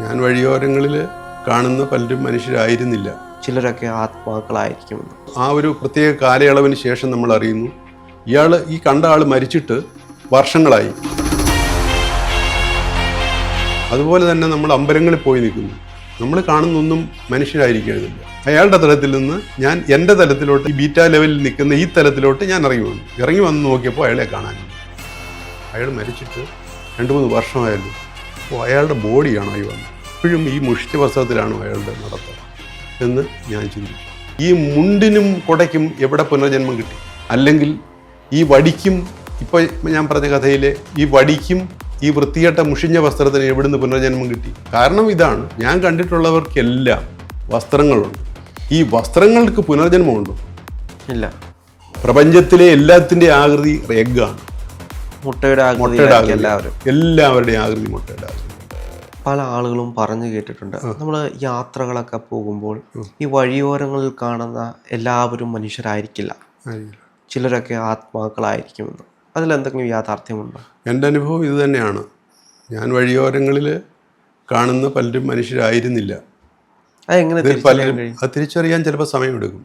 ഞാൻ വഴിയോരങ്ങളിൽ കാണുന്ന പലരും മനുഷ്യരായിരുന്നില്ല. ചിലരൊക്കെ ആത്മാക്കളായിരിക്കും ആ ഒരു പ്രത്യേക കാലയളവിന് ശേഷം നമ്മൾ അറിയുന്നു. ഇയാൾ ഈ കണ്ട ആൾ മരിച്ചിട്ട് വർഷങ്ങളായി. അതുപോലെ തന്നെ നമ്മൾ അമ്പലങ്ങളിൽ പോയി നിൽക്കുന്നു. നമ്മൾ കാണുന്നൊന്നും മനുഷ്യരായിരിക്കരുതില്ല. അയാളുടെ തലത്തിൽ നിന്ന് ഞാൻ എന്റെ തലത്തിലോട്ട് ഈ ബീറ്റാ ലെവലിൽ നിൽക്കുന്ന ഈ തലത്തിലോട്ട് ഞാൻ ഇറങ്ങി വന്നു. ഇറങ്ങി വന്ന് നോക്കിയപ്പോൾ അയാളെ കാണാനില്ല. അയാൾ മരിച്ചിട്ട് രണ്ട് മൂന്ന് വർഷമായല്ലോ. അപ്പോൾ അയാളുടെ ബോഡിയാണോ ഈ വന്നത്. ഇപ്പോഴും ഈ മുഷ്ടി വസ്ത്രത്തിലാണോ അയാളുടെ നടത്തം എന്ന് ഞാൻ ചിന്തിച്ചു. ഈ മുണ്ടിനും കൊടയ്ക്കും എവിടെ പുനർജന്മം കിട്ടി? അല്ലെങ്കിൽ ഈ വടിക്കും ഇപ്പോൾ ഞാൻ പറഞ്ഞ കഥയിലെ ഈ വടിക്കും ഈ വൃത്തികെട്ട മുഷിഞ്ഞ വസ്ത്രത്തിന് എവിടുന്ന് പുനർജന്മം കിട്ടി? കാരണം ഇതാണ് ഞാൻ കണ്ടിട്ടുള്ളവർക്കെല്ലാം വസ്ത്രങ്ങളുണ്ട്. ഈ വസ്ത്രങ്ങൾക്ക് പുനർജന്മമുണ്ടോ? ഇല്ല. പ്രപഞ്ചത്തിലെ എല്ലാത്തിന്റെ ആകൃതി എഗ്ഗാണ് മുട്ടയുടെ മുട്ടയുടെ ആകൃതി എല്ലാവരും. എല്ലാവരുടെയും ആകൃതി മുട്ടയുടെ ആകൃതി പല ആളുകളും പറഞ്ഞു കേട്ടിട്ടുണ്ട്. നമ്മൾ യാത്രകളൊക്കെ പോകുമ്പോൾ ഈ വഴിയോരങ്ങളിൽ കാണുന്ന എല്ലാവരും മനുഷ്യരായിരിക്കില്ല. ചിലരൊക്കെ ആത്മാക്കളായിരിക്കുമെന്ന്. അതിലെന്തെങ്കിലും യാഥാർത്ഥ്യമുണ്ടോ? എന്റെ അനുഭവം ഇത് തന്നെയാണ്. ഞാൻ വഴിയോരങ്ങളിൽ കാണുന്ന പലരും മനുഷ്യരായിരുന്നില്ല. അതെങ്ങനെ എങ്ങനെ തിരിച്ചറിയാൻ പലരും അത് തിരിച്ചറിയാൻ ചിലപ്പോൾ സമയമെടുക്കും.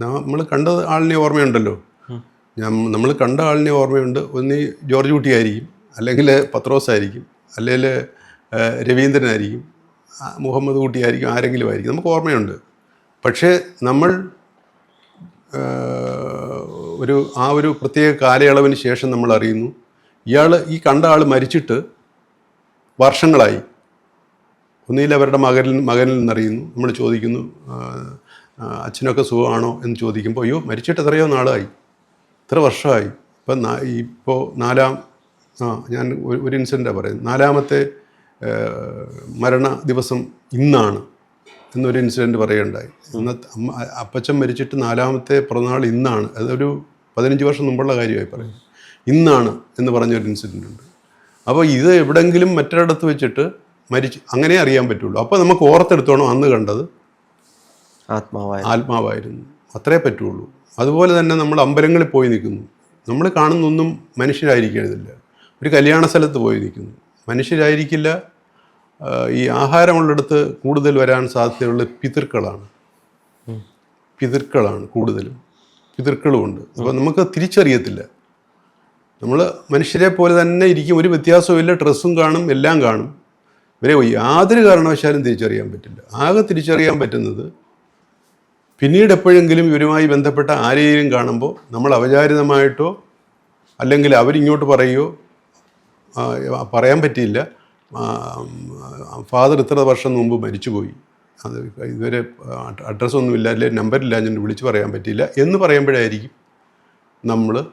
നമ്മൾ കണ്ട ആളിനെ ഓർമ്മയുണ്ടല്ലോ. ഞാൻ നമ്മൾ കണ്ട ആളിനെ ഓർമ്മയുണ്ട്. ഒന്ന് ജോർജ് കുട്ടി ആയിരിക്കും അല്ലെങ്കിൽ പത്രോസ് ആയിരിക്കും അല്ലെങ്കിൽ രവീന്ദ്രനായിരിക്കും മുഹമ്മദ് കുട്ടി ആയിരിക്കും ആരെങ്കിലും ആയിരിക്കും. നമുക്ക് ഓർമ്മയുണ്ട്. പക്ഷേ നമ്മൾ ഒരു ആ ഒരു പ്രത്യേക കാലയളവിന് ശേഷം നമ്മൾ അറിയുന്നു ഇയാൾ ഈ കണ്ട ആൾ മരിച്ചിട്ട് വർഷങ്ങളായി. ഒന്നുകിൽ അവരുടെ മകനിൽ മകനിൽ നിന്നറിയുന്നു. നമ്മൾ ചോദിക്കുന്നു അച്ഛനൊക്കെ സുഖമാണോ എന്ന് ചോദിക്കുമ്പോൾ അയ്യോ മരിച്ചിട്ട് എത്രയോ നാളായി. ഇത്ര വർഷമായി. ഇപ്പം ഇപ്പോൾ നാലാം ആ ഞാൻ ഒരു ഒരു ഇൻസിഡന്റാണ് പറയുന്നത്. നാലാമത്തെ മരണ ദിവസം ഇന്നാണ് എന്നൊരു ഇൻസിഡന്റ് ഇന്നത്തെ അമ്മ അപ്പച്ചൻ മരിച്ചിട്ട് നാലാമത്തെ പിറന്നാൾ ഇന്നാണ്. അതൊരു പതിനഞ്ച് വർഷം മുമ്പുള്ള കാര്യമായി പറയുന്നത് ഇന്നാണ് എന്ന് പറഞ്ഞൊരു ഇൻസിഡന്റ് ഉണ്ട്. അപ്പോൾ ഇത് എവിടെങ്കിലും മറ്റൊരിടത്ത് വെച്ചിട്ട് മരിച്ച് അങ്ങനെ അറിയാൻ പറ്റുള്ളൂ. അപ്പോൾ നമുക്ക് ഓർത്തെടുത്തോണം അന്ന് കണ്ടത് ആത്മാവായിരുന്നു. ആത്മാവായിരുന്നു. അത്രേ പറ്റുള്ളൂ. അതുപോലെ തന്നെ നമ്മൾ അമ്പലങ്ങളിൽ പോയി നിൽക്കുന്നു. നമ്മൾ കാണുന്നൊന്നും മനുഷ്യരായിരിക്കരുതില്ല. ഒരു കല്യാണ സ്ഥലത്ത് പോയി നിൽക്കുന്നു. മനുഷ്യരായിരിക്കില്ല. ഈ ആഹാരമുള്ളിടത്ത് കൂടുതൽ വരാൻ സാധ്യതയുള്ള പിതൃക്കളാണ്. പിതൃക്കളാണ് കൂടുതലും. പിതൃക്കളുമുണ്ട് അപ്പോൾ നമുക്ക് തിരിച്ചറിയത്തില്ല. നമ്മൾ മനുഷ്യരെ പോലെ തന്നെ ഇരിക്കും. ഒരു വ്യത്യാസവും ഇല്ല ഡ്രസ്സും കാണും. എല്ലാം കാണും. ഇവരെ യാതൊരു കാരണവശാലും തിരിച്ചറിയാൻ പറ്റില്ല. ആകെ തിരിച്ചറിയാൻ പറ്റുന്നത് പിന്നീട് എപ്പോഴെങ്കിലും ഇവരുമായി ബന്ധപ്പെട്ട ആരെയും കാണുമ്പോൾ നമ്മൾ അവചാരിതമായിട്ടോ അല്ലെങ്കിൽ അവരിങ്ങോട്ട് പറയുകയോ പറയാൻ പറ്റിയില്ല. ഫാദർ ഇത്ര വർഷം മുമ്പ് മരിച്ചുപോയി. അത് ഇതുവരെ അഡ്രസ്സൊന്നുമില്ല അല്ലെങ്കിൽ നമ്പറില്ല ഞാൻ വിളിച്ച് പറയാൻ പറ്റിയില്ല എന്ന് പറയുമ്പോഴായിരിക്കും നമ്മൾ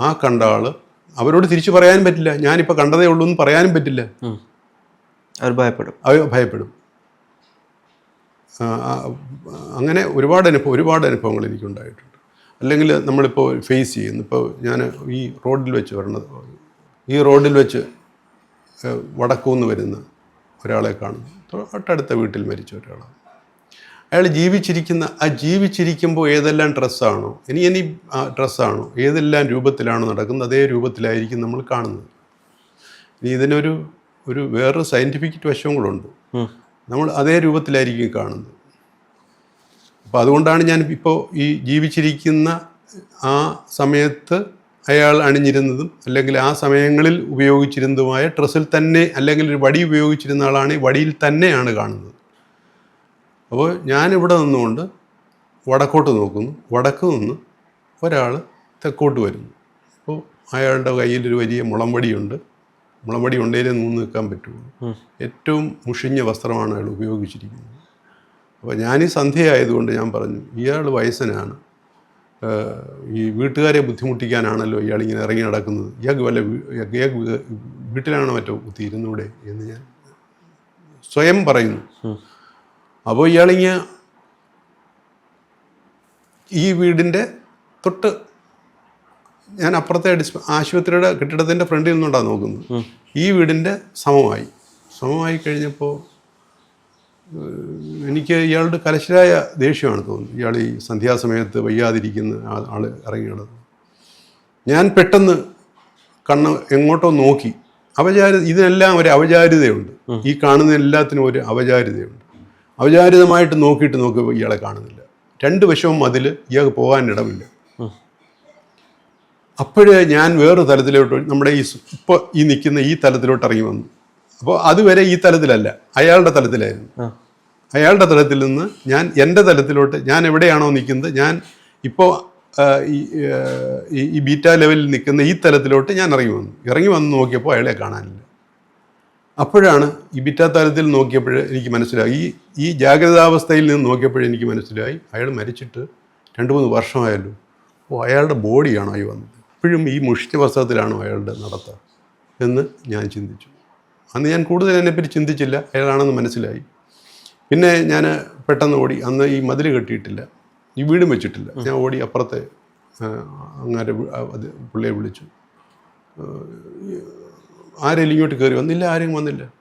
ആ കണ്ട ആൾ അവരോട് തിരിച്ചു പറയാനും പറ്റില്ല. ഞാനിപ്പോൾ കണ്ടതേ ഉള്ളൂ എന്ന് പറയാനും പറ്റില്ല. അവർ ഭയപ്പെടും. അവർ ഭയപ്പെടും. അങ്ങനെ ഒരുപാട് അനുഭവം ഒരുപാട് അനുഭവങ്ങൾ എനിക്കുണ്ടായിട്ടുണ്ട്. അല്ലെങ്കിൽ നമ്മളിപ്പോൾ ഫേസ് ചെയ്യുന്നു. ഇപ്പോൾ ഞാൻ ഈ റോഡിൽ വെച്ച് വരണത് ഈ റോഡിൽ വെച്ച് വടക്കൂന്ന് വരുന്ന ഒരാളെ കാണുന്നു. തൊട്ടടുത്ത വീട്ടിൽ മരിച്ച ഒരാളാണ്. അയാൾ ജീവിച്ചിരിക്കുന്ന ആ ജീവിച്ചിരിക്കുമ്പോൾ ഏതെല്ലാം ഡ്രസ്സാണോ ഇനി ഇനി ആ ഡ്രസ്സാണോ ഏതെല്ലാം രൂപത്തിലാണോ നടക്കുന്നത് അതേ രൂപത്തിലായിരിക്കും നമ്മൾ കാണുന്നത്. ഇനി ഇതിനൊരു ഒരു വേറൊരു സയന്റിഫിക് വശവും കൂടെ ഉണ്ട്. നമ്മൾ അതേ രൂപത്തിലായിരിക്കും കാണുന്നത്. അപ്പോൾ അതുകൊണ്ടാണ് ഞാൻ ഇപ്പോൾ ഈ ജീവിച്ചിരിക്കുന്ന ആ സമയത്ത് അയാൾ അണിഞ്ഞിരുന്നതും അല്ലെങ്കിൽ ആ സമയങ്ങളിൽ ഉപയോഗിച്ചിരുന്നതുമായ ഡ്രസ്സിൽ തന്നെ അല്ലെങ്കിൽ ഒരു വടി ഉപയോഗിച്ചിരുന്ന ആളാണ് വടിയിൽ തന്നെയാണ് കാണുന്നത്. അപ്പോൾ ഞാനിവിടെ നിന്നുകൊണ്ട് വടക്കോട്ട് നോക്കുന്നു. വടക്ക് നിന്ന് ഒരാൾ തെക്കോട്ട് വരുന്നു. അപ്പോൾ അയാളുടെ കയ്യിൽ ഒരു വലിയ മുളംവടിയുണ്ട്. മുളംവടി ഉണ്ടേലേ നിന്ന് നിൽക്കാൻ പറ്റുള്ളൂ. ഏറ്റവും മുഷിഞ്ഞ വസ്ത്രമാണ് അയാൾ ഉപയോഗിച്ചിരിക്കുന്നത്. അപ്പോൾ ഞാൻ ഈ സന്ധ്യയായതുകൊണ്ട് ഞാൻ പറഞ്ഞു ഇയാൾ വയസ്സനാണ്. ഈ വീട്ടുകാരെ ബുദ്ധിമുട്ടിക്കാനാണല്ലോ ഇയാൾ ഇങ്ങനെ ഇറങ്ങി നടക്കുന്നത്. ഇയാൾക്ക് വല്ല ഇയാൾക്ക് വീട്ടിലാണോ മറ്റോ കുത്തിയിരുന്നൂടെ എന്ന് ഞാൻ സ്വയം പറയുന്നു. അപ്പോൾ ഇയാളിങ്ങനെ ഈ വീടിന്റെ തൊട്ട് ഞാൻ അപ്പുറത്തെ ആശുപത്രിയുടെ കെട്ടിടത്തിന്റെ ഫ്രണ്ടിൽ നിന്നുകൊണ്ടാണ് നോക്കുന്നത്. ഈ വീടിന്റെ സമമായി. സമമായി കഴിഞ്ഞപ്പോൾ എനിക്ക് ഇയാളുടെ കലശരായ ദേഷ്യമാണ് തോന്നുന്നത്. ഇയാൾ ഈ സന്ധ്യാസമയത്ത് വയ്യാതിരിക്കുന്ന ആ- ആൾ ഇറങ്ങി നടന്നു ഞാൻ പെട്ടെന്ന് കണ്ണ് എങ്ങോട്ടോ നോക്കി. അവചാര ഇതിനെല്ലാം ഒരു അവചാരിതയുണ്ട് ഈ കാണുന്ന എല്ലാത്തിനും ഒരു അവചാരിതയുണ്ട് അവചാരിതമായിട്ട് നോക്കിയിട്ട് നോക്കുമ്പോൾ ഇയാളെ കാണുന്നില്ല. രണ്ട് വശവും അതിൽ ഇയാൾക്ക് പോകാൻ ഇടമില്ല. അപ്പോഴേ ഞാൻ വേറൊരു തലത്തിലോട്ട് നമ്മുടെ ഈ ഇപ്പൊ ഇപ്പോൾ ഈ നിൽക്കുന്ന ഈ തലത്തിലോട്ട് ഇറങ്ങി വന്നു. അപ്പോൾ അതുവരെ ഈ തലത്തിലല്ല അയാളുടെ തലത്തിലായിരുന്നു. അയാളുടെ തലത്തിൽ നിന്ന് ഞാൻ എന്റെ തലത്തിലോട്ട് ഞാൻ എവിടെയാണോ നിൽക്കുന്നത് ഞാൻ ഇപ്പോൾ ഈ ബീറ്റാ ലെവലിൽ നിൽക്കുന്ന ഈ തലത്തിലോട്ട് ഞാൻ ഇറങ്ങി വന്നു. ഇറങ്ങി വന്ന് നോക്കിയപ്പോൾ അയാളെ കാണാനില്ല. അപ്പോഴാണ് ഈ ബിറ്റാ തലത്തിൽ നോക്കിയപ്പോൾ എനിക്ക് മനസ്സിലായി. ഈ ഈ ജാഗ്രതാവസ്ഥയിൽ നിന്ന് നോക്കിയപ്പോൾ എനിക്ക് മനസ്സിലായി അയാൾ മരിച്ചിട്ട് രണ്ട് മൂന്ന് വർഷമായല്ലോ. അപ്പോൾ അയാളുടെ ബോഡിയാണോ ഈ വന്നത്? ഇപ്പോഴും ഈ മുഷ്ടി വസ്ത്രത്തിലാണോ അയാളുടെ നടത്തുക എന്ന് ഞാൻ ചിന്തിച്ചു. അന്ന് ഞാൻ കൂടുതൽ അതിനെപ്പറ്റി ചിന്തിച്ചില്ല. അയാളാണെന്ന് മനസ്സിലായി. പിന്നെ ഞാൻ പെട്ടെന്ന് ഓടി. അന്ന് ഈ മതിൽ കെട്ടിയിട്ടില്ല. ഈ വീടും വെച്ചിട്ടില്ല. ഞാൻ ഓടി അപ്പുറത്തെ അങ്ങനെ അങ്ങാരെ അത് പുള്ളിയെ വിളിച്ചു. ആരെങ്കിലും ഇങ്ങോട്ട് കയറി വന്നില്ല? ആരും വന്നില്ല.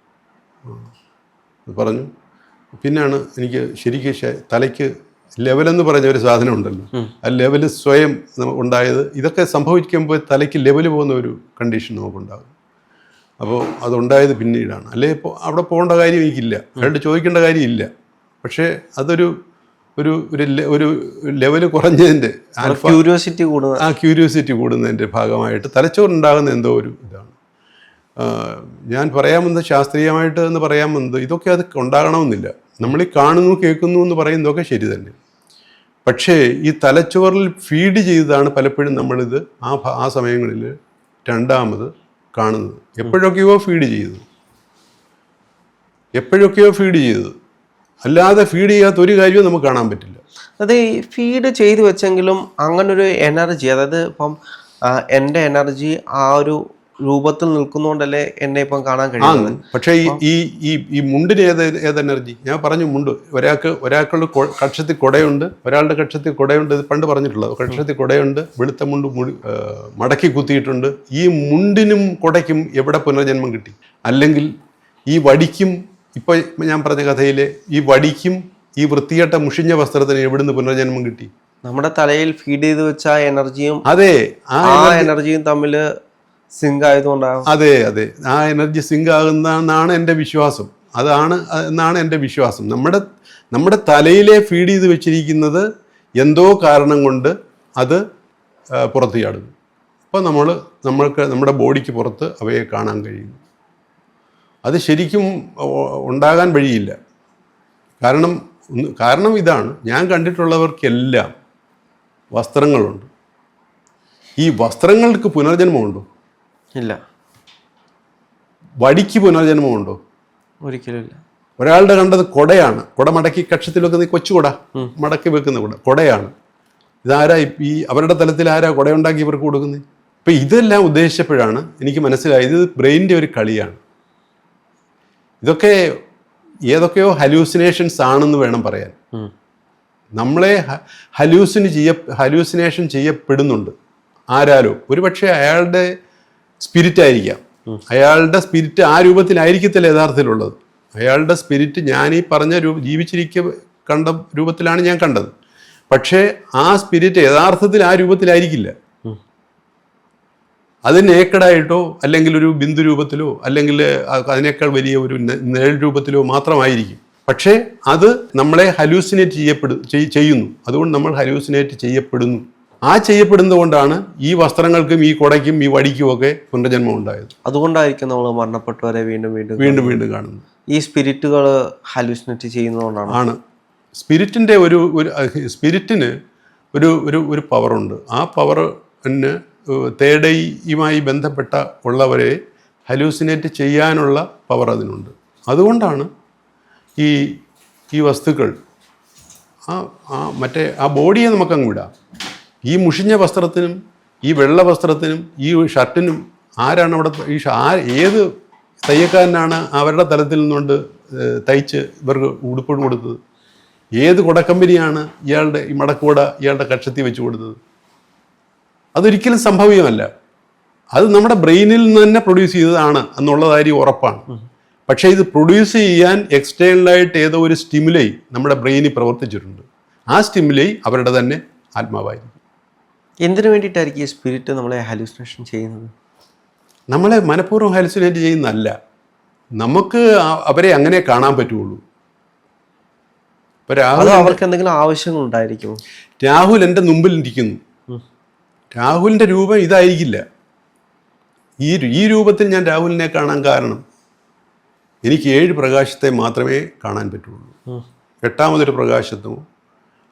പറഞ്ഞു. പിന്നാണ് എനിക്ക് ശരിക്കും ശ- തലയ്ക്ക് എന്ന് പറഞ്ഞ ഒരു സാധനം ഉണ്ടല്ലോ. ആ ലെവൽ സ്വയം ഉണ്ടായത് ഇതൊക്കെ സംഭവിക്കുമ്പോൾ തലയ്ക്ക് ലെവൽ പോകുന്ന ഒരു കണ്ടീഷൻ നമുക്കുണ്ടാകും. അപ്പോൾ അതുണ്ടായത് പിന്നീടാണ്. അല്ലേ ഇപ്പോൾ അവിടെ പോകേണ്ട കാര്യം എനിക്കില്ല. അയാളുടെ ചോദിക്കേണ്ട കാര്യമില്ല. പക്ഷേ അതൊരു ഒരു ഒരു ലെവൽ ഒരു ലെവൽ കുറഞ്ഞതിന്റെ ക്യൂരിയോസിറ്റി കൂടുന്ന ആ ക്യൂരിയോസിറ്റി കൂടുന്നതിന്റെ ഭാഗമായിട്ട് തലച്ചോറുണ്ടാകുന്ന എന്തോ ഒരു ഇതാണ്. ഞാൻ പറയാമെന്ന് ശാസ്ത്രീയമായിട്ട് എന്ന് പറയാമെന്നത് ഇതൊക്കെ അത് ഉണ്ടാകണമെന്നില്ല. നമ്മൾ ഈ കാണുന്നു കേൾക്കുന്നു എന്ന് പറയുന്നതൊക്കെ ശരി തന്നെ. പക്ഷേ ഈ തലച്ചോറിൽ ഫീഡ് ചെയ്തതാണ് പലപ്പോഴും നമ്മളിത് ആ ആ സമയങ്ങളിൽ രണ്ടാമത് കാണുന്നത്. എപ്പോഴൊക്കെയോ ഫീഡ് ചെയ്തു എപ്പോഴൊക്കെയോ ഫീഡ് ചെയ്തു അല്ലാതെ ഫീഡ് ചെയ്യാത്ത ഒരു കാര്യവും നമുക്ക് കാണാൻ പറ്റില്ല. അത് ഈ ഫീഡ് ചെയ്തു വെച്ചെങ്കിലും അങ്ങനൊരു എനർജി അതായത് ഇപ്പം എന്റെ എനർജി ആ ഒരു രൂപത്തിൽ നിൽക്കുന്നതുകൊണ്ടല്ലേ എന്നെ ഇപ്പം കാണാൻ കഴിയുന്നത്? പക്ഷേ ഈ ഈ ഈ മുണ്ടിന് ഏത് ഏത് എനർജി? ഞാൻ പറഞ്ഞു മുണ്ട്. ഒരാൾക്ക് ഒരാൾക്കുള്ള കക്ഷത്തിൽ കുടയുണ്ട്. ഒരാളുടെ കക്ഷത്തിൽ കുടയുണ്ട് ഇത് പണ്ട് പറഞ്ഞിട്ടുള്ളത് കക്ഷത്തിൽ കുടയുണ്ട്. വെളുത്ത മുണ്ട് മുടി മടക്കി കുത്തിയിട്ടുണ്ട്. ഈ മുണ്ടിനും കുടയ്ക്കും എവിടെ പുനർജന്മം കിട്ടി? അല്ലെങ്കിൽ ഈ വടിക്കും ഇപ്പോൾ ഞാൻ പറഞ്ഞ കഥയിലെ ഈ വടിക്കും ഈ വൃത്തികെട്ട മുഷിഞ്ഞ വസ്ത്രത്തിന് എവിടുന്ന് പുനർജന്മം കിട്ടി? നമ്മുടെ തലയിൽ ഫീഡ് ചെയ്ത് വെച്ച എനർജിയും അതെ. ആ ആ എനർജിയും തമ്മിൽ സിങ്ക് ആയതുകൊണ്ടാണ് അതെ അതെ. ആ എനർജി സിങ്ക് ആകുന്നതെന്നാണ് എന്റെ വിശ്വാസം. അതാണ് എന്നാണ് എന്റെ വിശ്വാസം. നമ്മുടെ നമ്മുടെ തലയിലെ ഫീഡ് ചെയ്ത് വെച്ചിരിക്കുന്നത് എന്തോ കാരണം കൊണ്ട് അത് പുറത്ത് ചാടുന്നു അപ്പോൾ നമ്മൾ നമ്മൾക്ക് നമ്മുടെ ബോഡിക്ക് പുറത്ത് അവയെ കാണാൻ കഴിയുന്നു. അത് ശരിക്കും ഉണ്ടാകാൻ വഴിയില്ല. കാരണം കാരണം ഇതാണ്. ഞാൻ കണ്ടിട്ടുള്ളവർക്കെല്ലാം വസ്ത്രങ്ങളുണ്ട്. ഈ വസ്ത്രങ്ങൾക്ക് പുനർജന്മമുണ്ടോ? ഇല്ല. വടിക്ക് പുനർജന്മമുണ്ടോ? ഒരിക്കലും ഇല്ല. ഒരാളുടെ കണ്ടത് കൊടയാണ്. കൊട മടക്കി കക്ഷത്തിൽ വെക്കുന്ന കൊച്ചുകൊട. കൊച്ചു കൊട മടക്കി വെക്കുന്ന കൊട. കൊടയാണ്. ഇതാരാ ഈ അവരുടെ തലത്തിൽ ആരാ കൊടയുണ്ടാക്കി ഇവർക്ക് കൊടുക്കുന്നത് ഇപ്പം ഇതെല്ലാം ഉദ്ദേശിച്ചപ്പോഴാണ് എനിക്ക് മനസ്സിലായത് ഇത് ബ്രെയിനിന്റെ ഒരു കളിയാണ്. ഇതൊക്കെ ഏതൊക്കെയോ ഹലൂസിനേഷൻസ് ആണെന്ന് വേണം പറയാൻ. നമ്മളെ ഹലൂസിന് ചെയ്യ ഹലൂസിനേഷൻ ചെയ്യപ്പെടുന്നുണ്ട്. ആരാലോ. ഒരുപക്ഷെ അയാളുടെ സ്പിരിറ്റ് ആയിരിക്കാം അയാളുടെ സ്പിരിറ്റ് ആ രൂപത്തിലായിരിക്കത്തില്ല യഥാർത്ഥത്തിലുള്ളത്. അയാളുടെ സ്പിരിറ്റ് ഞാൻ ഈ പറഞ്ഞ രൂപ ജീവിച്ചിരിക്ക കണ്ട രൂപത്തിലാണ് ഞാൻ കണ്ടത്. പക്ഷേ ആ സ്പിരിറ്റ് യഥാർത്ഥത്തിൽ ആ രൂപത്തിലായിരിക്കില്ല. അത് നേക്കഡായിട്ടോ അല്ലെങ്കിൽ ഒരു ബിന്ദു രൂപത്തിലോ അല്ലെങ്കിൽ അതിനേക്കാൾ വലിയ ഒരു നിഴൽ രൂപത്തിലോ മാത്രമായിരിക്കും. പക്ഷേ അത് നമ്മളെ ഹലൂസിനേറ്റ് ചെയ്യപ്പെടു ചെയ്യുന്നു. അതുകൊണ്ട് നമ്മൾ ഹലൂസിനേറ്റ് ചെയ്യപ്പെടുന്നു. ആ ചെയ്യപ്പെടുന്നത് കൊണ്ടാണ് ഈ വസ്ത്രങ്ങൾക്കും ഈ കൊടയ്ക്കും ഈ വടിക്കും ഒക്കെ പുനർജന്മം ഉണ്ടായത്. അതുകൊണ്ടായിരിക്കും നമ്മൾ മരണപ്പെട്ടവരെ വീണ്ടും വീണ്ടും വീണ്ടും വീണ്ടും കാണുന്നത്. ഈ സ്പിരിറ്റുകൾ ഹലൂസിനേറ്റ് ചെയ്യുന്നതുകൊണ്ടാണ്. ആണ്. സ്പിരിറ്റിന്റെ ഒരു ഒരു സ്പിരിറ്റിന് ഒരു ഒരു ഒരു പവറുണ്ട് ആ പവറിന് തേടയുമായി ബന്ധപ്പെട്ട ഉള്ളവരെ ഹലൂസിനേറ്റ് ചെയ്യാനുള്ള പവർ അതിനുണ്ട്. അതുകൊണ്ടാണ് ഈ ഈ വസ്തുക്കൾ ആ ആ മറ്റേ ആ ബോഡിയെ നമുക്കങ്ങ് വിടാം. ഈ മുഷിഞ്ഞ വസ്ത്രത്തിനും ഈ വെള്ള വസ്ത്രത്തിനും ഈ ഷർട്ടിനും ആരാണ് അവിടെ ഈ ആ ഏത് തയ്യക്കാരനാണ് അവരുടെ തലത്തിൽ നിന്നുകൊണ്ട് തയ്ച്ച് ഇവർക്ക് ഉടുപ്പ് കൊടുത്തത്? ഏത് കുടക്കമ്പനിയാണ് ഇയാളുടെ ഈ മടക്കുകൂട ഇയാളുടെ കക്ഷത്തിൽ വെച്ച് കൊടുത്തത്? അതൊരിക്കലും സംഭവ്യമല്ല അത് നമ്മുടെ ബ്രെയിനിൽ നിന്ന് തന്നെ പ്രൊഡ്യൂസ് ചെയ്തതാണ് എന്നുള്ള കാര്യം ഉറപ്പാണ്. പക്ഷേ ഇത് പ്രൊഡ്യൂസ് ചെയ്യാൻ എക്സ്റ്റേണലായിട്ട് ഏതോ ഒരു സ്റ്റിമുലൈ നമ്മുടെ ബ്രെയിനിൽ പ്രവർത്തിച്ചിട്ടുണ്ട്. ആ സ്റ്റിമുലൈ അവരുടെ തന്നെ ആത്മാവായിരിക്കും എന്തിനു വേണ്ടിയിട്ടായിരിക്കും ഈ സ്പിരിറ്റ് നമ്മളെ ഹലൂസിനേഷൻ ചെയ്യുന്നത്? നമ്മളെ മനഃപൂർവം ഹാലുസിനേറ്റ് ചെയ്യുന്നതല്ല. നമുക്ക് അവരെ അങ്ങനെ കാണാൻ പറ്റുള്ളൂ. രാഹുൽ അവർക്ക് എന്തെങ്കിലും ആവശ്യങ്ങൾ ഉണ്ടായിരിക്കും രാഹുൽ എന്റെ മുമ്പിൽ ഇരിക്കുന്നു. രാഹുലിന്റെ രൂപം ഇതായിരിക്കില്ല. ഈ ഈ രൂപത്തിൽ ഞാൻ രാഹുലിനെ കാണാൻ കാരണം എനിക്ക് ഏഴ് പ്രകാശത്തെ മാത്രമേ കാണാൻ പറ്റുള്ളൂ. എട്ടാമതൊരു പ്രകാശത്തുമോ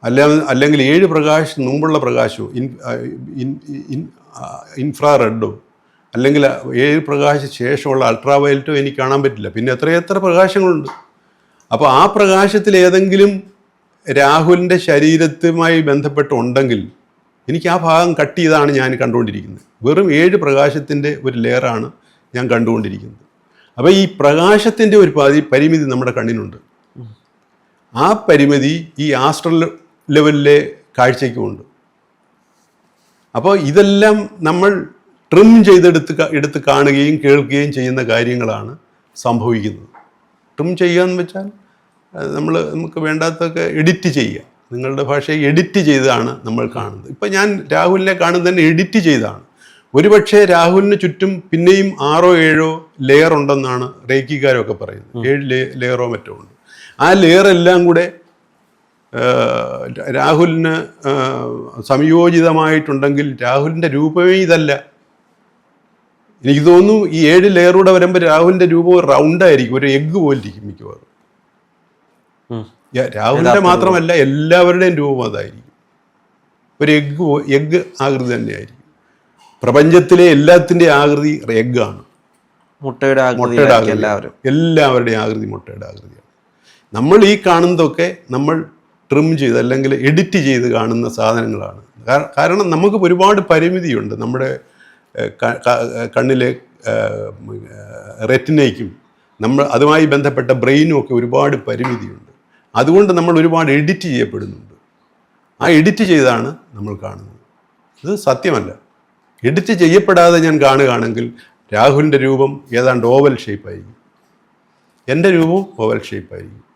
അല്ല അല്ലെങ്കിൽ ഏഴ് പ്രകാശം മുമ്പുള്ള പ്രകാശവും ഇൻ ഇൻ ഇൻഫ്രാറെഡോ അല്ലെങ്കിൽ ഏഴ് പ്രകാശ ശേഷമുള്ള അൾട്രാ വയലറ്റോ എനിക്ക് കാണാൻ പറ്റില്ല. പിന്നെ എത്രയെത്ര പ്രകാശങ്ങളുണ്ട്? അപ്പോൾ ആ പ്രകാശത്തിൽ ഏതെങ്കിലും രാഹുലിന്റെ ശരീരത്തുമായി ബന്ധപ്പെട്ടുണ്ടെങ്കിൽ എനിക്ക് ആ ഭാഗം കട്ട് ചെയ്താണ് ഞാൻ കണ്ടുകൊണ്ടിരിക്കുന്നത്. വെറും ഏഴ് പ്രകാശത്തിന്റെ ഒരു ലെയറാണ് ഞാൻ കണ്ടുകൊണ്ടിരിക്കുന്നത്. അപ്പോൾ ഈ പ്രകാശത്തിന്റെ ഒരു പരിമിതി നമ്മുടെ കണ്ണിനുണ്ട്. ആ പരിമിതി ഈ ആസ്ട്രൽ ലെവലിലെ കാഴ്ചയ്ക്കുമുണ്ട്. അപ്പോൾ ഇതെല്ലാം നമ്മൾ ട്രിം ചെയ്തെടുത്ത് എടുത്ത് കാണുകയും കേൾക്കുകയും ചെയ്യുന്ന കാര്യങ്ങളാണ് സംഭവിക്കുന്നത്. ട്രിം ചെയ്യുക എന്ന് വെച്ചാൽ നമ്മൾ നമുക്ക് വേണ്ടാത്തൊക്കെ എഡിറ്റ് ചെയ്യുക. നിങ്ങളുടെ ഭാഷയെ എഡിറ്റ് ചെയ്താണ് നമ്മൾ കാണുന്നത്. ഇപ്പം ഞാൻ രാഹുലിനെ കാണുന്നത് തന്നെ എഡിറ്റ് ചെയ്താണ്. ഒരുപക്ഷെ രാഹുലിന് ചുറ്റും പിന്നെയും ആറോ ഏഴോ ലെയർ ഉണ്ടെന്നാണ് റേക്കിക്കാരൊക്കെ പറയുന്നത്. ഏഴ് ലെയറോ മറ്റോ ഉണ്ട്. ആ ലെയർ എല്ലാം കൂടെ രാഹുലിന് സംയോജിതമായിട്ടുണ്ടെങ്കിൽ രാഹുലിന്റെ രൂപമേ ഇതല്ല. എനിക്ക് തോന്നുന്നു ഈ ഏഴ് ലെയറൂടെ വരുമ്പോൾ രാഹുലിന്റെ രൂപം റൗണ്ടായിരിക്കും ഒരു എഗ്ഗ് പോലെ ഇരിക്കും മിക്കവാറും രാഹുലിന്റെ മാത്രമല്ല എല്ലാവരുടെയും രൂപം അതായിരിക്കും. ഒരു എഗ്ഗ് എഗ്ഗ് ആകൃതി തന്നെയായിരിക്കും. പ്രപഞ്ചത്തിലെ എല്ലാത്തിന്റെ ആകൃതി എഗ്ഗാണ് മുട്ടയുടെ മുട്ടയുടെ ആകൃതി. എല്ലാവരും. എല്ലാവരുടെയും ആകൃതി മുട്ടയുടെ ആകൃതിയാണ്. നമ്മൾ ഈ കാണുന്നതൊക്കെ നമ്മൾ ട്രിം ചെയ്ത് അല്ലെങ്കിൽ എഡിറ്റ് ചെയ്ത് കാണുന്ന സാധനങ്ങളാണ്. കാരണം നമുക്ക് ഒരുപാട് പരിമിതിയുണ്ട്. നമ്മുടെ കണ്ണിലെ റെറ്റിനയ്ക്കും നമ്മൾ അതുമായി ബന്ധപ്പെട്ട ബ്രെയിനും ഒക്കെ ഒരുപാട് പരിമിതിയുണ്ട്. അതുകൊണ്ട് നമ്മൾ ഒരുപാട് എഡിറ്റ് ചെയ്യപ്പെടുന്നുണ്ട്. ആ എഡിറ്റ് ചെയ്താണ് നമ്മൾ കാണുന്നത്. ഇത് സത്യമല്ല. എഡിറ്റ് ചെയ്യപ്പെടാതെ ഞാൻ കാണുകയാണെങ്കിൽ രാഹുലിന്റെ രൂപം ഏതാണ്ട് ഓവൽ ഷേപ്പായിരിക്കും എന്റെ രൂപവും ഓവൽ ഷേപ്പായിരിക്കും